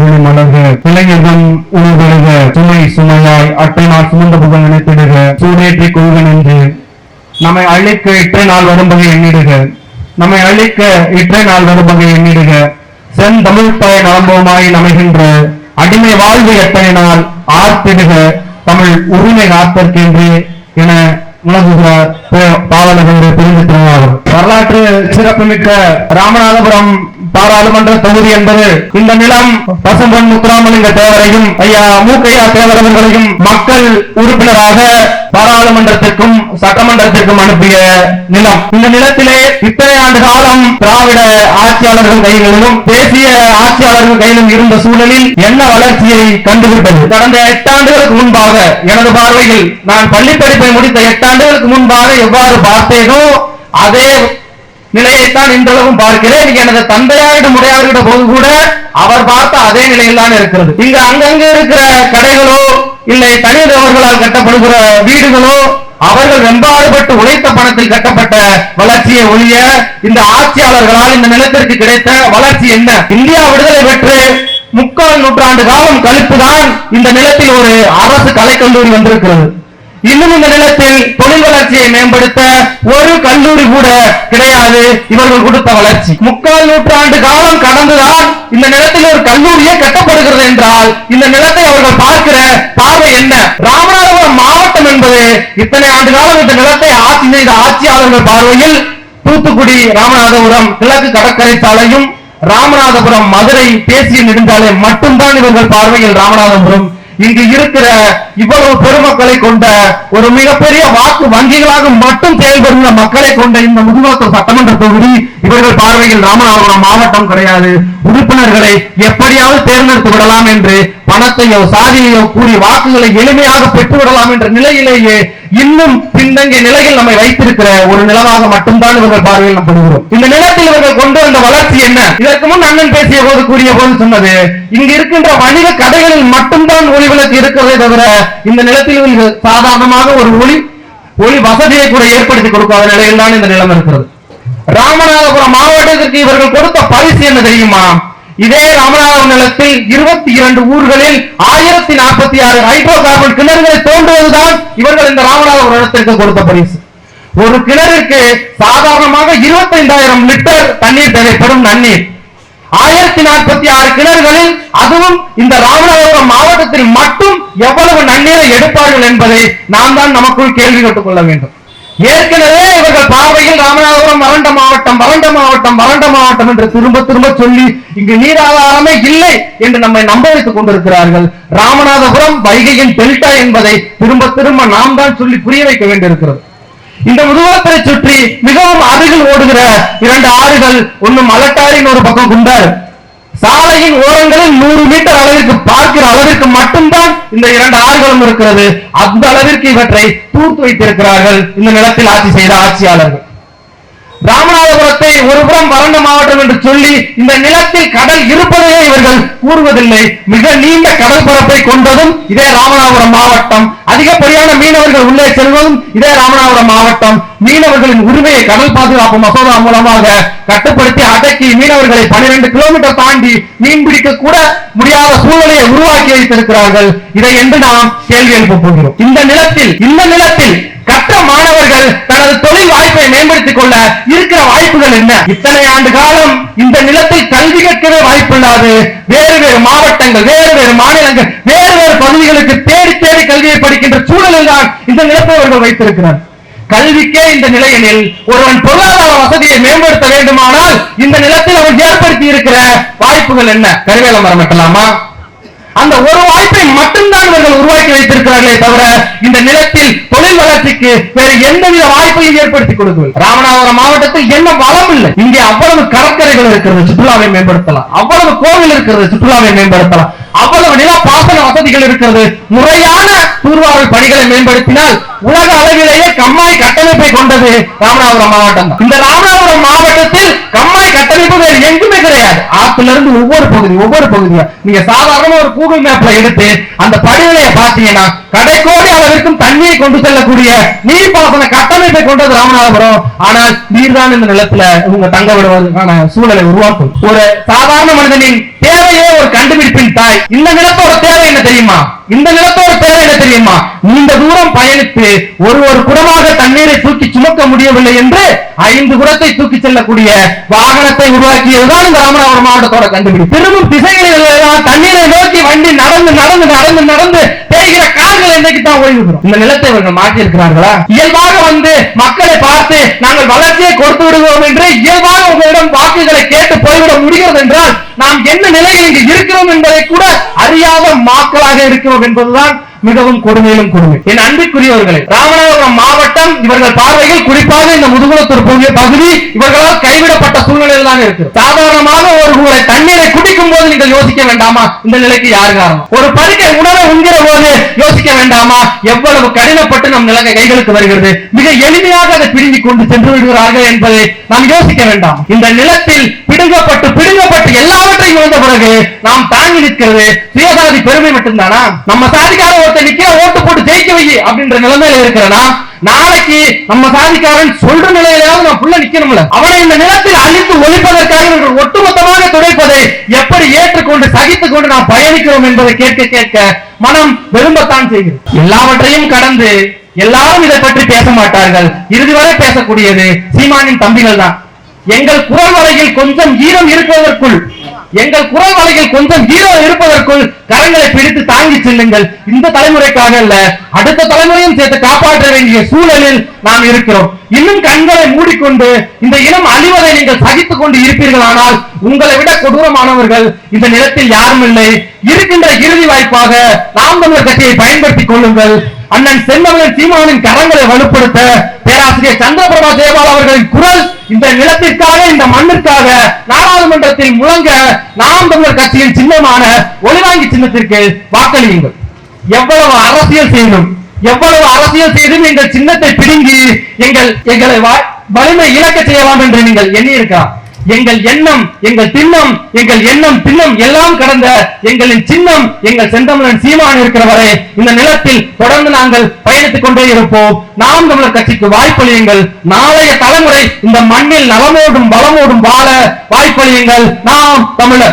ஒளிமலர்க இளைஞர்கள் உணவருக சுமை சுமையாய் அட்டை நாள் சுமந்த புகழ் நினைத்திடுக சூடேற்றி கொள்கன் என்று நம்மை அழிக்க இற்றை நாள் வரும்பகை எண்ணிடுக. நம்மை அழிக்க இற்றை நாள் வரும்பகை எண்ணிடுக. செந்தமிழ் தாய் நலம்புமாய் நமைகின்ற அடிமை வாழ்வு எத்தனை நாள் ஆர்த்திடுக. தமிழ் உரிமை காத்தற்கென்று என உணர்கிறார் பே- பாவலர் வரலாற்று சிறப்புமிக்க ராமநாதபுரம் பாராளுமன்ற தொகுதி என்பது இந்த நிலம் பசும்பன் முத்துராமலிங்க தேவரையும் ஐயா மூக்கையா தேவரவர்களையும் மக்கள் உறுப்பினராக பாராளுமன்றத்திற்கும் சட்டமன்றத்திற்கும் அனுப்பிய நிலம். இந்த நிலத்திலே இத்தனை ஆண்டு காலம் திராவிட ஆட்சியாளர்கள் கைகளிலும் தேசிய ஆட்சியாளர்கள் கையிலும் இருந்த சூழலில் என்ன வளர்ச்சியை கண்டுவிட்டது கடந்த எட்டாண்டுகளுக்கு முன்பாக எனது பார்வையில் நான் பள்ளி படிப்பை முடித்த எட்டாண்டுகளுக்கு முன்பாக எவ்வாறு பார்த்தேனோ அதே நிலையைத்தான் இன்றளவும் பார்க்கிறேன். இங்க எனது தந்தையாரிட முறையாரிட போது கூட அவர் பார்த்த அதே நிலையில் தான் இருக்கிறது. இங்க அங்கங்க இருக்கிற கடைகளோ இல்லை தனிநபர்களால் கட்டப்படுகிற வீடுகளோ அவர்கள் வெம்பாடுபட்டு உழைத்த பணத்தில் கட்டப்பட்ட வளர்ச்சியை ஒழிய இந்த ஆட்சியாளர்களால் இந்த நிலத்திற்கு கிடைத்த வளர்ச்சி என்ன? இந்தியா விடுதலை பெற்று முக்கால் நூற்றாண்டு காலம் கழித்துதான் இந்த நிலத்தில் ஒரு அரசு கலைக்கல்லூரி வந்திருக்கிறது. இன்னும் இந்த நிலத்தில் தொழில் வளர்ச்சியை மேம்படுத்த ஒரு கல்லூரி கூட கிடையாது. இவர்கள் கொடுத்த வளர்ச்சி. முக்கால் நூற்றாண்டு காலம் கடந்துதான் இந்த நிலத்தில் ஒரு கல்லூரியே கட்டப்படுகிறது என்றால் இந்த நிலத்தை அவர்கள் பார்க்கிற பார்வை என்ன? ராமநாதபுரம் மாவட்டம் என்பது இத்தனை ஆண்டு காலம் இந்த நிலத்தை ஆட்சி செய்த ஆட்சியாளர்கள் பார்வையில் தூத்துக்குடி ராமநாதபுரம் கிழக்கு கடற்கரை சாலையும் ராமநாதபுரம் மதுரை தேசிய நெடுஞ்சாலை மட்டும்தான் இவர்கள் பார்வையில் ராமநாதபுரம் இங்கு இருக்கிற இவ்வளவு பெருமக்களை கொண்ட ஒரு மிகப்பெரிய வாக்கு வங்கிகளாக மட்டும் செயல்படுகிற மக்களை கொண்ட இந்த முதுகுளத்தூர் சட்டமன்ற தொகுதி இவர்கள் பார்வையில் ராமநாதபுரம் மாவட்டம் கிடையாது. உறுப்பினர்களை எப்படியாவது தேர்ந்தெடுத்து விடலாம் என்று மனத்தையோ சாதியையோ கூறி வாக்குகளை எளிமையாக பெற்றுவிடலாம் என்ற நிலையிலேயே இன்னும் பின்தங்கிய நிலையில் நம்மை வைத்திருக்கிற ஒரு நிலமாக மட்டும்தான் இவர்கள் பார்வையில் நாம் படுகிறோம் இந்த நிலத்தில் இவர்கள் கொண்டு வந்த வளர்ச்சி என்ன? இதற்கு முன் அண்ணன் பேசிய போது கூறிய போது சொன்னது இங்கு இருக்கின்ற வணிக கடைகளில் மட்டும்தான் ஒளி விளக்கு இருக்கிறதே தவிர இந்த நிலத்தில் சாதாரணமாக ஒரு ஒளி ஒளி வசதியை கூட ஏற்படுத்தி கொடுக்காத நிலையில் தான் இந்த நிலம் இருக்கிறது. ராமநாதபுரம் மாவட்டத்திற்கு இவர்கள் கொடுத்த பரிசு என்ன தெரியுமா? இதே ராமநாதபுரம் நிலத்தில் இருபத்தி இரண்டு ஊர்களில் ஆயிரத்தி நாற்பத்தி ஆறு ஹைட்ரோ கார்பன் கிணறுகளை தோன்றுவதுதான் இவர்கள் இந்த ராமநாதபுரம் நிலத்திற்கு கொடுத்த பரிசு ஒரு கிணறுக்கு சாதாரணமாக இருபத்தைந்தாயிரம் லிட்டர் தண்ணீர் தேவைப்படும் நன்னீர் ஆயிரத்தி நாற்பத்தி ஆறு கிணறுகளில் அதுவும் இந்த ராமநாதபுரம் மாவட்டத்தில் மட்டும் எவ்வளவு நன்னீரை எடுப்பார்கள் என்பதை நாம் தான் நமக்குள் கேள்வி கேட்டுக் கொள்ள வேண்டும். ஏற்கனவே இவர்கள் பார்வையில் ராமநாதபுரம் வறண்ட மாவட்டம் வறண்ட மாவட்டம் வறண்ட மாவட்டம் என்று திரும்ப திரும்ப சொல்லி இங்கு நீர் ஆதாரமே இல்லை என்று நம்மை நம்ப வைத்துக் கொண்டிருக்கிறார்கள். ராமநாதபுரம் வைகையின் டெல்டா என்பதை திரும்ப திரும்ப நாம் தான் சொல்லி புரிய வைக்க வேண்டியிருக்கிறது. இந்த முதுகுளத்தை சுற்றி மிகவும் அருகில் ஓடுகிற இரண்டு ஆறுகள் ஒன்னு மலட்டாரின் ஒரு பக்கம் குண்டார் சாலையின் ஓரங்களில் நூறு மீட்டர் அளவிற்கு பார்க்கிற இந்த இரண்டு ஆறுகளும் இருக்கிறது. அந்த அளவிற்கு இவற்றை தூர்த்து வைத்திருக்கிறார்கள். இந்த நிலத்தில் ஆட்சி செய்த ஆட்சியாளர்கள். ராமநாதபுரத்தை ஒருபுறம் வறண்ட மாவட்டம் என்று சொல்லி இந்த நிலத்தில் கடல் இருப்பதையே இவர்கள் கூறுவதில்லை. மிக நீண்ட கடல் பரப்பை கொண்டதும் இதே ராமநாதபுரம் மாவட்டம். அதிகப்படியான மீனவர்கள் உள்ளே செல்வதும் இதே ராமநாதபுரம் மாவட்டம். மீனவர்களின் உரிமையை கடல் பாதுகாப்பு மசோதா மூலமாக கட்டுப்படுத்தி அடக்கி மீனவர்களை 12 கிலோமீட்டர் தாண்டி மீன்பிடிக்க கூட முடியாத சூழ்நிலையை உருவாக்கி வைத்திருக்கிறார்கள். இதை என்று நாம் கேள்வி எழுப்ப போகிறோம். இந்த நிலத்தில் இந்த நிலத்தில் கற்ற மாணவர்கள் தனது தொழில் வாய்ப்பை மேம்படுத்திக் கொள்ள இருக்கிற வாய்ப்புகள் என்ன? இத்தனை ஆண்டு காலம் இந்த நிலத்தில் கல்வி கற்கவே வாய்ப்பில்லாது. வேறு வேறு மாவட்டங்கள் வேறு வேறு மாநிலங்கள் வேறு வேறு பகுதிகளுக்கு தேடி தேடி கல்வியை படிக்கின்ற சூழலில் தான் இந்த நிலத்தை அவர்கள் வைத்திருக்கிறார். கல்விக்கே இந்த நிலையெனில் ஒருவன் பொருளாதார வசதியை மேம்படுத்த வேண்டுமானால் இந்த நிலத்தில் அவன் ஏற்படுத்தி இருக்கிற வாய்ப்புகள் என்ன? கருவேல மரம் வெட்டலாமா? அந்த ஒரு வாய்ப்பை மட்டும்தான் இவர்கள் உருவாக்கி வைத்திருக்கிறார்களே தவிர இந்த நிலத்தில் தொழில் வளர்ச்சிக்கு வேறு எந்தவித வாய்ப்பையும் ஏற்படுத்தி கொடுக்கவில்லை. ராமநாதபுரம் மாவட்டத்தில் என்ன வளம் இல்லை. இங்கே அவ்வளவு கடற்கரைகள் இருக்கிறது சுற்றுலாவை மேம்படுத்தலாம். அவ்வளவு கோவில் இருக்கிறது சுற்றுலாவை மேம்படுத்தலாம். அவ்வளவு நில பாசன வசதிகள் இருக்கிறது. முறையான தூர்வாரல் பணிகளை மேம்படுத்தினால் உலக அளவிலேயே கம்மாய் கட்டமைப்பை கொண்டது ராமநாதபுரம் மாவட்டம் இந்த ராமநாதபுரம் மாவட்டத்தில் கம்மாய் கட்டமைப்பு வேறு எங்குமே கிடையாது இருந்து ஒவ்வொரு பகுதி ஒவ்வொரு பகுதியா? நீங்க சாதாரண ஒரு கூகுள் மேப்ல எடுத்து அந்த படிநிலையை பார்த்தீங்கன்னா கடைக்கோடி அளவிற்கும் தண்ணீரை கொண்டு செல்லக்கூடிய நீர்ப்பாசன கட்டமைப்பை கொண்டது ராமநாதபுரம். ஆனால் நீர்தான் இந்த நிலத்துல இவங்க தங்க விடுவதற்கான சூழலை உருவாக்கும். ஒரு சாதாரண மனிதனின் தேவையே ஒரு கண்டுபிடிப்பின் தாய். இந்த நிலத்தோட தேவை என்ன தெரியுமா? இந்த நிலத்தோட தேவை என்ன தெரியுமா? நீண்ட தூரம் பயணித்து ஒரு ஒரு குடமாக தண்ணீரை தூக்கி சுமக்க முடியவில்லை என்று ஐந்து குடத்தை தூக்கி செல்லக்கூடிய வாகனத்தை உருவாக்கியதுதான் இந்த ராமநாதபுரம் மாவட்டத்தோட கண்டுபிடிப்பு திரும்பும் திசைகளில் தண்ணீரை நோக்கி வண்டி நடந்து நடந்து நடந்து நடந்து தெரிகிற கால்கள் என்றைக்கு தான் ஓய்வு இந்த நிலத்தை இவர்கள் மாற்றி இருக்கிறார்களா? இயல்பாக வந்து மக்களை பார்த்து நாங்கள் வளர்ச்சியை கொடுத்து விடுவோம் என்று இயல்பாக உங்களிடம் வாக்குகளை கேட்டு போய்விட முடிகிறது என்றால் நாம் என்ன நிலையில் இங்கு இருக்கிறோம் என்பதை கூட அறியாத மக்களாக இருக்கிறோம் என்பதுதான் மிகவும் கொடுமையிலும் கொடுமை. என் அன்பிற்குரியவர்களே ராமநாதபுரம் மாவட்டம் இவர்கள் பார்வைகள் குறிப்பாக இந்த முதுகுளத்தூர் பகுதி- பகுதி இவர்களால் கைவிடப்பட்ட சூழ்நிலையில் தான் இருக்கு. சாதாரணமாக ஒரு உங்களை தண்ணீரை குடிக்கும் போது நீங்கள் யோசிக்க வேண்டாமா? இந்த நிலைக்கு யார் காரணம்? ஒரு பருக்கை உணவை உண்கிற போது யோசிக்க வேண்டாமா? எவ்வளவு கடினப்பட்டு நம் நிலங்க கைகளுக்கு வருகிறது. மிக எளிமையாக அதை பிரிஞ்சு கொண்டு சென்று விடுகிறார்கள் என்பதை நாம் யோசிக்க வேண்டாம். இந்த நிலத்தில் பிடுங்கப்பட்டு பிடுங்கப்பட்டு எல்லாவற்றையும் இழந்த பிறகு நாம் தாங்கி நிற்கிறது. சுயசாதி பெருமை மட்டும்தானா? நம்ம சாதிக்கார ஒருத்தர் நிக்கிற ஓட்டு போட்டு ஜெயிக்க வை அப்படின்ற நிலைமையில இருக்கிறனா? நாளைக்கு நம்ம சாதிக்காரன் சொல்ற நிலையிலாவது நான் புள்ள நிக்கணும்ல. அவனை இந்த நிலத்தில் அழித்து ஒழிப்பதற்காக இவர்கள் ஒட்டுமொத்தமாக துடைப்பதை எப்படி ஏற்றுக்கொண்டு சகித்துக் கொண்டு நாம் பயணிக்கிறோம் என்பதை கேட்க கேட்க மனம் விரும்பத்தான் செய்கிறது. எல்லாவற்றையும் கடந்து எல்லாரும் இதை பற்றி பேச மாட்டார்கள். இறுதி வரை பேசக்கூடியது சீமானின் தம்பிகள் தான் எங்கள் குரல் வரையில் கொஞ்சம் ஈரம் இருப்பதற்குள் எங்கள் குரல் வலையில் கொஞ்சம் ஈரம் இருப்பதற்குள் கரங்களை பிடித்து தாங்கி செல்லுங்கள். இந்த தலைமுறைக்காக அல்ல அடுத்த தலைமுறையும் சேர்த்து காப்பாற்ற வேண்டிய சூழலில் நாம் இருக்கிறோம். இன்னும் கண்களை மூடிக்கொண்டு இந்த இனம் அழிவதை நீங்கள் சகித்துக் கொண்டு இருப்பீர்களானால் உங்களை விட கொடூரமானவர்கள் இந்த நிலத்தில் யாரும் இல்லை. இருக்கின்ற இறுதி வாய்ப்பாக நாம் தமிழர் கட்சியை பயன்படுத்திக் கொள்ளுங்கள். அண்ணன் செந்தமிழன் சீமானின் கரங்களை வலுப்படுத்த பேராசிரியர் சந்திரபிரபா தேவால் அவர்களின் குரல் இந்த நிலத்திற்காக இந்த மண்ணிற்காக நாடாளுமன்றத்தில் முழங்க நாம் தமிழர் கட்சியின் சின்னமான ஒளிவாங்கி சின்னத்திற்கு வாக்களியுங்கள். எவ்வளவு அரசியல் செய்யணும் எவ்வளவு அரசியல் செய்தும் எங்கள் சின்னத்தை பிடுங்கி எங்கள் எங்களை வலிமை இழக்க செய்யலாம் என்று நீங்கள் எண்ணியிருக்கலாம் எங்கள் எண்ணம் எங்கள் திண்ணம் எங்கள் எண்ணம் திண்ணம் எல்லாம் கடந்த எங்களின் சின்னம் எங்கள் செந்தமிழன் சீமான் இருக்கிற வரை இந்த நிலத்தில் தொடர்ந்து நாங்கள் பயணித்துக் கொண்டே இருப்போம். நாம் தமிழர் கட்சிக்கு வாய்ப்பளியுங்கள். நாளைய தலைமுறை இந்த மண்ணில் நலமோடும் வளமோடும் வாழ வாய்ப்பளியுங்கள். நாம் தமிழர்